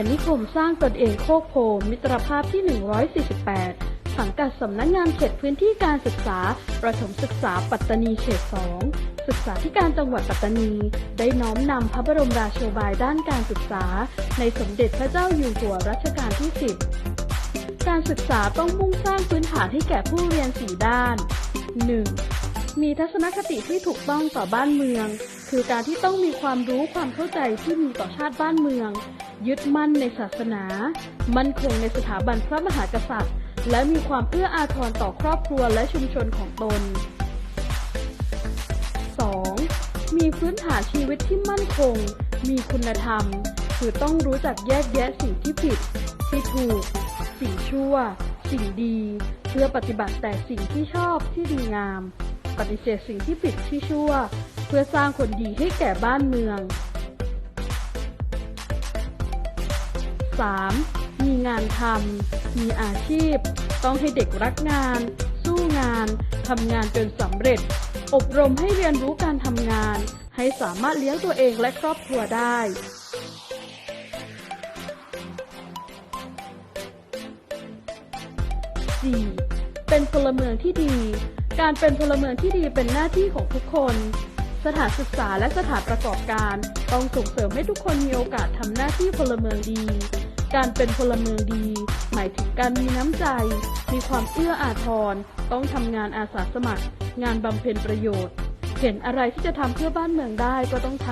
ียนนิคมสร้างตนเองโคกโพมิตรภาพที่ 148 สังกัดสำนักงานเขตพื้นที่การศึกษา ประถมศึกษาปัตตานีเขต 2 ศึกษาธิการจังหวัดปัตตานี ได้น้อมนำพระบรมราโชบายด้านการศึกษา ในสมเด็จพระเจ้าอยู่หัวรัชกาลที่ 10 การศึกษาต้องมุ่งสร้างพื้นฐานให้แก่ผู้เรียน4ด้าน 1. มีทัศนคติที่ถูกต้องต่อบ้านเมือง คือการที่ต้องมีความรู้ความเข้าใจที่มีต่อชาติบ้านเมือง ยึดมั่นในศาสนา มั่นคงในสถาบันพระมหากษัตริย์ และมีความเอื้ออาทรต่อครอบครัวและชุมชนของตน 2. มีพื้นฐานชีวิตที่มั่นคง มีคุณธรรม คือต้องรู้จักแยกแยะสิ่งที่ผิด ที่ถูก สิ่งชั่ว สิ่งดี เพื่อปฏิบัติแต่สิ่งที่ชอบที่ดีงาม ปฏิเสธสิ่งที่ผิดที่ชั่ว เพื่อสร้างคนดีให้แก่บ้านเมือง 3. มีงานทำ มีอาชีพ ต้องให้เด็กรักงาน สู้งาน ทำงานจนสำเร็จ อบรมให้เรียนรู้การทำงาน ให้สามารถเลี้ยงตัวเองและครอบครัวได้ 4. เป็นพลเมืองที่ดี การเป็นพลเมืองที่ดีเป็นหน้าที่ของทุกคน สถานศึกษาและสถานประกอบการต้องส่งเสริมให้ทุกคนมีโอกาสทำหน้าที่พลเมืองดี การเป็นพลเมืองดี หมายถึงการมีน้ำใจ มีความเอื้ออาทร ต้องทำงานอาสาสมัคร งานบำเพ็ญประโยชน์ เห็นอะไรที่จะทำเพื่อบ้านเมืองได้ก็ต้องท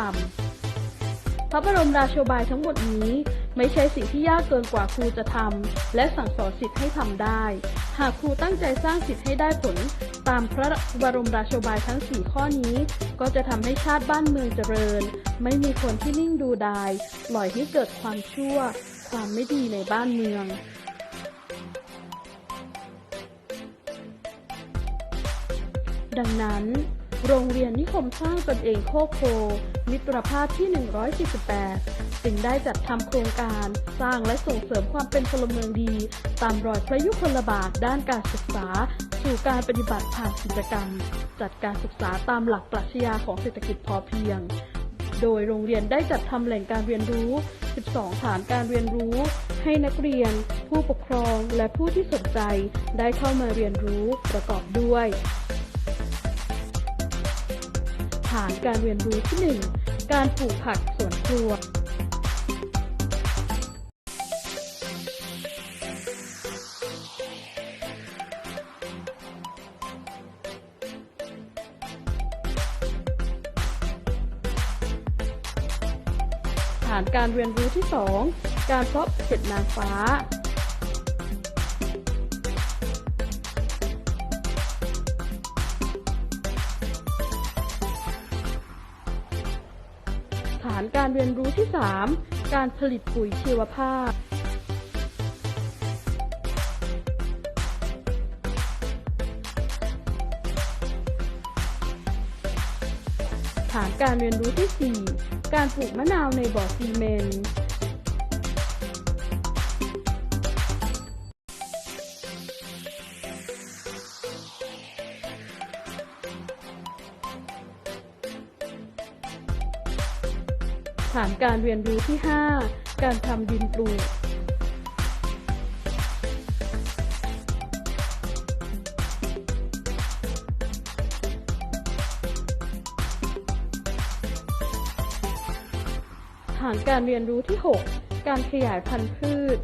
ำ พระบรมราโชบายทั้งหมดนี้ไม่ใช่สิ่งที่ยากเกินกว่าครูจะทำและสั่งสอนสิทธิ์ให้ทำได้ หากครูตั้งใจสร้างสิทธิ์ให้ได้ผล ตามพระบรมราโชบายทั้ง 4 ข้อนี้ ก็จะทำให้ชาติบ้านเมืองเจริญ ไม่มีคนที่นิ่งดูดายปล่อยให้เกิดความชั่ว ความไม่ดีในบ้านเมืองดังนั้น โรงเรียนนิคมสร้างตนเองโคกโพมิตรภาพที่ 148 จึงได้จัดทำโครงการสร้างและส่งเสริมความเป็นพลเมืองดี ตามรอยพระยุคลบาทด้านการศึกษา สู่การปฏิบัติผ่านกิจกรรม จัดการศึกษาตามหลักปรัชญาของเศรษฐกิจพอเพียง โดยโรงเรียนได้จัดทำแหล่งการเรียนรู้ 12 ฐานการเรียนรู้ ให้นักเรียน ผู้ปกครองและผู้ที่สนใจได้เข้ามาเรียนรู้ประกอบด้วย ฐานการเรียนรู้ที่ 1 การปลูกผักสวนครัว ฐานการเรียนรู้ที่ 2 การเพาะเห็ดนางฟ้า ฐานการเรียนรู้ที่ 3 การผลิตปุ๋ยชีวภาพฐานการเรียนรู้ที่ 4 การปลูกมะนาวในบ่อซีเมนต์ฐานการเรียนรู้ที่ 5 การทำดินปลูก ฐานการเรียนรู้ที่ 6 การขยายพันธุ์พืช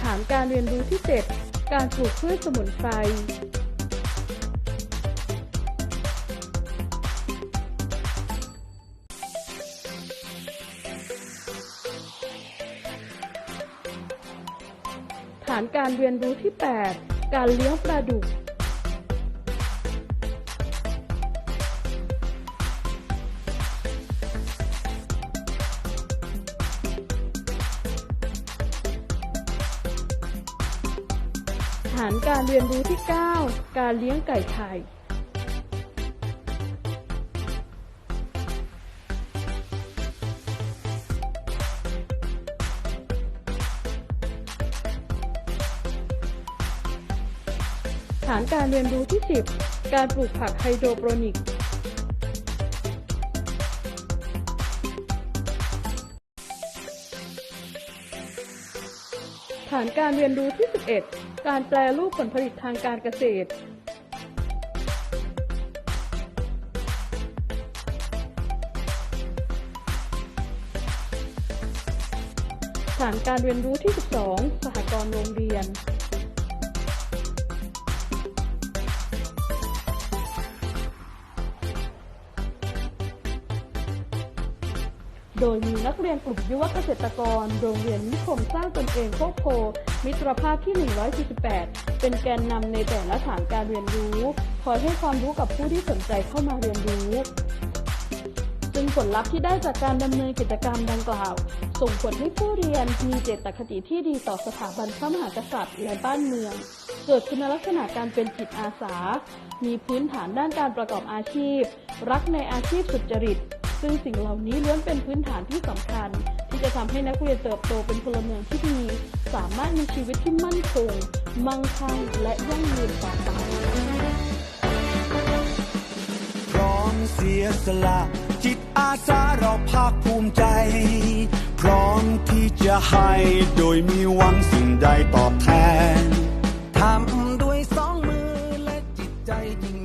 ฐานการเรียนรู้ที่ 7 การปลูกพืชสมุนไพรานการเรียนรู้ที่ 8 การเลี้ยงปลาดุก ฐานการเรียนรู้ที่ 9 การเลี้ยงไก่ไข่ ฐานการเรียนรู้ที่ 10 การปลูกผักไฮโดรโปรนิกฐานการเรียนรู้ที่ 11 การแปลรูปผลผลิตทางการเกษตร ฐานการเรียนรู้ที่ 12 สหกรณ์โรงเรียน โดยมีนักเรียนกลุ่มยุวเกษตรกร โรงเรียนนิคมสร้างตนเองโคกโพมิตรภาพที่ 148 เป็นแกนนำในแต่ละฐานการเรียนรู้คอยให้ความรู้กับผู้ที่สนใจเข้ามาเรียนรู้ซึ่งผลลัพธ์ที่ได้จากการดำเนินกิจกรรมดังกล่าว ส่งผลให้ผู้เรียนมีเจตคติที่ดีต่อสถาบันพระมหากษัตริย์และบ้านเมือง เกิดคุณลักษณะการเป็นจิตอาสา มีพื้นฐานด้านการประกอบอาชีพ รักในอาชีพสุจริต ซึ่งสิ่งเหล่านี้ล้วนเป็นพื้นฐานที่สำคัญ ที่จะทำให้นักเรียนเติบโตเป็นพลเมืองที่ดี สามารถมีชีวิตที่มั่นคง มั่งคั่งและยั่งยืนต่อไปพร้อมเสียสละ จิตอาสาเราภาคภูมิใจ พร้อมที่จะให้โดยมีหวังสิ่งใดตอบแทนทำด้วยสองมือและจิตใจจริง